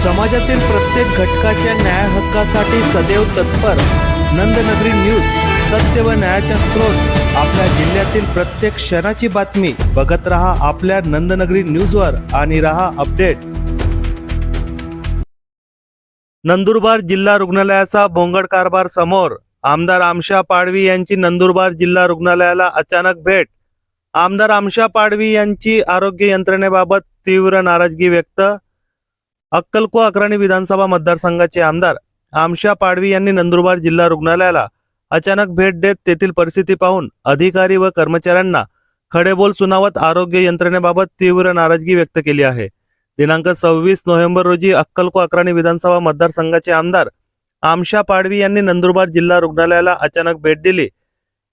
समाजातील प्रत्येक घटकाच्या न्याय हक्कासाठी सदैव तत्पर. नंदनगरी न्यूज सत्य व न्यायाचा स्रोत. आपल्या जिल्ह्यातील प्रत्येक क्षणाची बातमी. बघत रहा आपल्या नंदनगरी न्यूजवर आणि रहा अपडेट. नंदुरबार जिल्हा रुग्णालयाचा भोंगड कारभार समोर. आमदार आमशा पाडवी यांची नंदुरबार जिल्हा रुग्णालयाला अचानक भेट. आमदार आमशा पाडवी यांची आरोग्य यंत्रणेबाबत तीव्र नाराजगी व्यक्त. अक्कलको अक्राणी विधानसभा मतदारसंघाचे आमदार आमशा पाडवी यांनी नंदुरबार जिल्हा रुग्णालयाला अचानक भेट देत तेथील परिस्थिती पाहून अधिकारी व कर्मचाऱ्यांना खडेबोल सुनावत आरोग्य यंत्रणेबाबत तीव्र नाराजगी व्यक्त केली आहे. दिनांक सव्वीस नोव्हेंबर रोजी अक्कलको अक्राणी विधानसभा मतदारसंघाचे आमदार आमशा पाडवी यांनी नंदुरबार जिल्हा रुग्णालयाला अचानक भेट दिली.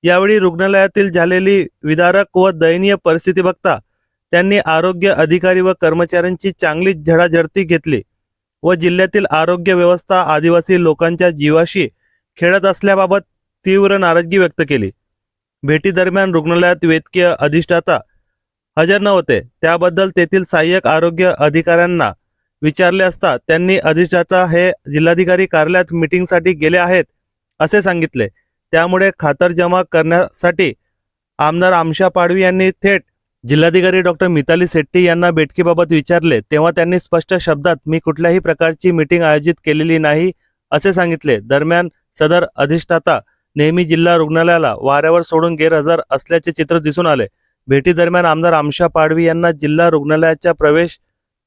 यावेळी रुग्णालयातील झालेली विदारक व दयनीय परिस्थिती बघता त्यांनी आरोग्य अधिकारी व कर्मचाऱ्यांची चांगलीच झडाझडती घेतली व जिल्ह्यातील आरोग्य व्यवस्था आदिवासी लोकांच्या जीवाशी खेळत असल्याबाबत तीव्र नाराजगी व्यक्त केली. भेटीदरम्यान रुग्णालयात वैद्यकीय अधिष्ठाता हजर नव्हते. त्याबद्दल तेथील सहाय्यक आरोग्य अधिकाऱ्यांना विचारले असता त्यांनी अधिष्ठाता हे जिल्हाधिकारी कार्यालयात मिटिंगसाठी गेले आहेत असे सांगितले. त्यामुळे खातरजमा करण्यासाठी आमदार आमशा पाडवी यांनी थेट जिल्हाधिकारी डॉक्टर मिताली शेट्टी यांना बेटकीबाबत विचारले तेव्हा त्यांनी स्पष्ट शब्दात मी कुठल्याही प्रकारची मीटिंग आयोजित केलेली नाही असे सांगितले. दरम्यान सदर अधिष्ठाता नेहमी जिल्हा रुग्णालयाला वाऱ्यावर सोडून गैरहजर असल्याचे चित्र दिसून आले. भेटीदरम्यान आमदार आमशा पाडवी यांना जिल्हा रुग्णालयाच्या प्रवेश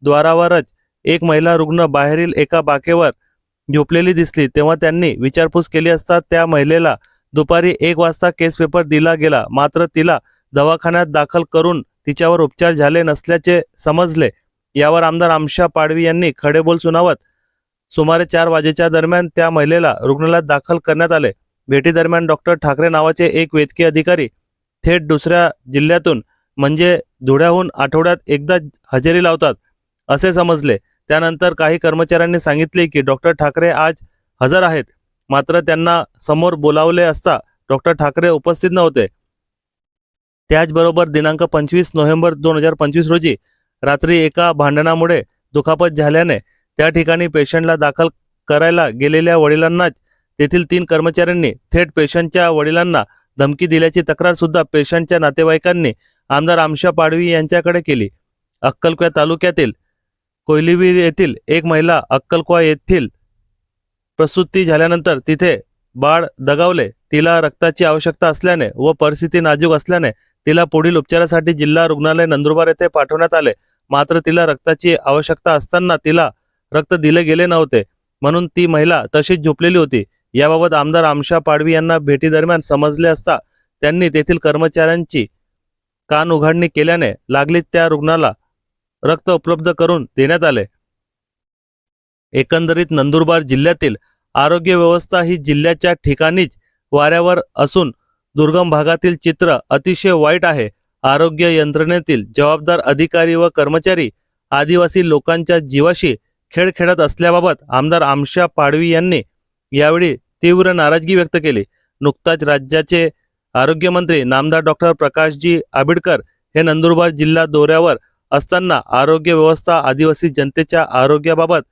द्वारावरच एक महिला रुग्ण बाहेरील एका बाकेवर झोपलेली दिसली. तेव्हा त्यांनी विचारपूस केली असता त्या महिलेला दुपारी एक वाजता केस पेपर दिला गेला. मात्र तिला दवाखान्यात दाखल करून तिच्यावर उपचार झाले नसल्याचे समजले. यावर आमदार आमशा पाडवी यांनी खडेबोल सुनावत सुमारे चार वाजेच्या दरम्यान त्या महिलेला रुग्णालयात दाखल करण्यात आले. भेटीदरम्यान डॉक्टर ठाकरे नावाचे एक वैद्यकीय अधिकारी थेट दुसऱ्या जिल्ह्यातून म्हणजे धुळ्याहून आठवड्यात एकदा हजेरी लावतात असे समजले. त्यानंतर काही कर्मचाऱ्यांनी सांगितले की डॉक्टर ठाकरे आज हजर आहेत. मात्र त्यांना समोर बोलावले असता डॉक्टर ठाकरे उपस्थित नव्हते. त्याचबरोबर दिनांक पंचवीस नोव्हेंबर दोन हजार पंचवीस रोजी रात्री एका भांडणामुळे दुखापत झाल्याने त्या ठिकाणी पेशंटला दाखल करायला गेलेल्या वडिलांनाच तेथील तीन कर्मचाऱ्यांनी थेट पेशंटच्या वडिलांना धमकी दिल्याची तक्रार सुद्धा पेशंटच्या नातेवाईकांनी आमदार आमशा पाडवी यांच्याकडे केली. अक्कलकोया तालुक्यातील कोयलिवीर येथील एक महिला अक्कलकोवा येथील प्रसूती झाल्यानंतर तिथे बाळ दगावले. तिला रक्ताची आवश्यकता असल्याने व परिस्थिती नाजूक असल्याने तिला पुढील उपचारासाठी जिल्हा रुग्णालय नंदुरबार येथे पाठवण्यात आले. मात्र तिला रक्ताची आवश्यकता असताना तिला रक्त दिले गेले नव्हते. म्हणून ती महिला तशीच झोपलेली होती. याबाबत आमदार आमशा पाडवी यांना भेटीदरम्यान समजले असता त्यांनी तेथील कर्मचाऱ्यांची कान उघडणी केल्याने लागलीच त्या रुग्णाला रक्त उपलब्ध करून देण्यात आले. एकंदरीत नंदुरबार जिल्ह्यातील आरोग्य व्यवस्था ही जिल्ह्याच्या ठिकाणीच वाऱ्यावर असून दुर्गम भागातील चित्र अतिशय वाईट आहे. आरोग्य यंत्रणेतील जबाबदार अधिकारी व कर्मचारी आदिवासी लोकांच्या जीवाशी खेळ खेळत असल्याबाबत आमदार आमशा पाडवी यांनी यावेळी तीव्र नाराजगी व्यक्त केली. नुकताच राज्याचे आरोग्यमंत्री नामदार डॉक्टर प्रकाशजी आबिडकर हे नंदुरबार जिल्हा दौऱ्यावर असताना आरोग्य व्यवस्था आदिवासी जनतेच्या आरोग्याबाबत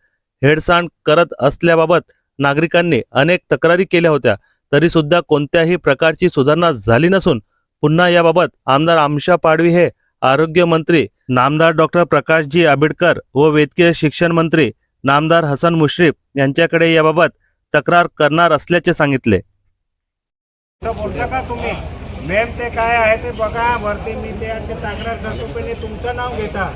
हेळसांड करत असल्याबाबत नागरिकांनी अनेक तक्रारी केल्या होत्या. तरी सुद्धा कोणत्याही प्रकारची सुधारणा झाली नसून पुन्हा याबाबत आमदार आमशा पाडवी हे आरोग्य मंत्री नामदार डॉक्टर प्रकाशजी आंबेडकर व वैद्यकीय शिक्षण मंत्री नामदार हसन मुश्रीफ यांच्याकडे याबाबत तक्रार करणार असल्याचे सांगितले. बोलता का तुम्ही? मॅम ते काय आहे ते बघा वरती मी ते आणि तक्रार करतो पण तुमचं नाव घेता.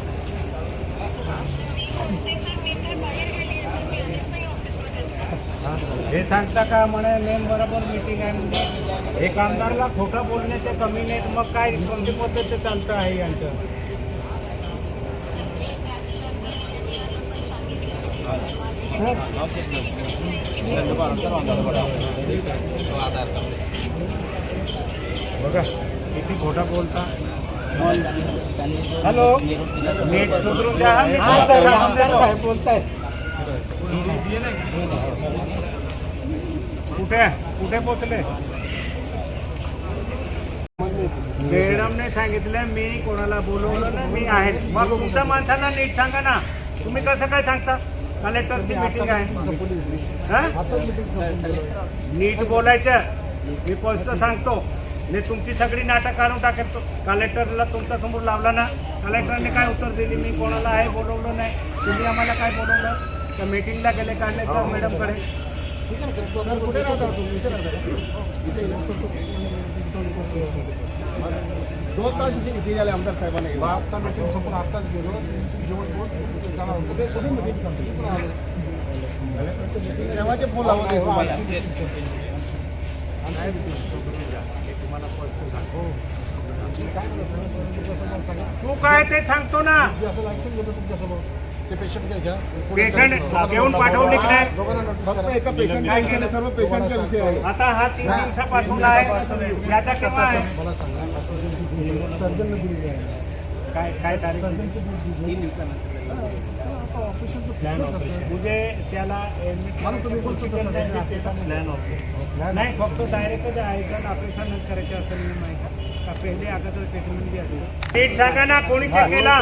हा, हे सांगता का म्हणे मेन बरोबर मीटिंग आहे म्हणजे एक आमदारला खोटं बोलण्याचे कमी नाहीत मग काय कोणती पद्धत चालतं आहे यांचं? बघा किती खोटा बोलता. हॅलो? नीट सुधरून द्या हा, मी तुमचं सांगून देतो. कुठे? कुठे पोचले? मॅडमने सांगितलं मी कोणाला बोलवलं ना मी आहे. मग तुमच्या माणसाला नीट सांगा ना. तुम्ही कसं काय सांगता? कलेक्टरची मीटिंग आहे. हा? नीट बोलायचं. मी पोस्ट सांगतो. मी तुमची सगळी नाटक काढून टाकेल कलेक्टरला तुमच्यासमोर लावला ना. कलेक्टरने काय उत्तर दिली? मी कोणाला आहे बोलवलं नाही. तुम्ही आम्हाला काय बोलवलं? तर मीटिंगला गेले कलेक्टर मॅडमकडे दोन तास इथे इथे झाले आमदार साहेबांना घेऊन. आता मीटिंग संपून आत्ताच गेलो जेवण? तेव्हाचे फोन लावत आहे तुम्हाला तू काय ते सांगतो ना जे ते घ्या. पेशंट घेऊन पाठवले की नाही फक्त. एका पेशंट काय केलं सर्व पेशंटचा विषय आहे आता हा तीन दिवसापासून आहे. याचा केव्हा आहे? मला सांगा. सर्जनने दिलेली आहे. काय काय तारीख? तीन दिवसानंतर म्हणजे त्याला नाही फक्त डायरेक्ट जायचं ऑपरेशन करायचं असं नाही माहिती का पहिले अगोदर ट्रीटमेंट बी असतं नीट सांगा ना कोणी चेक केला?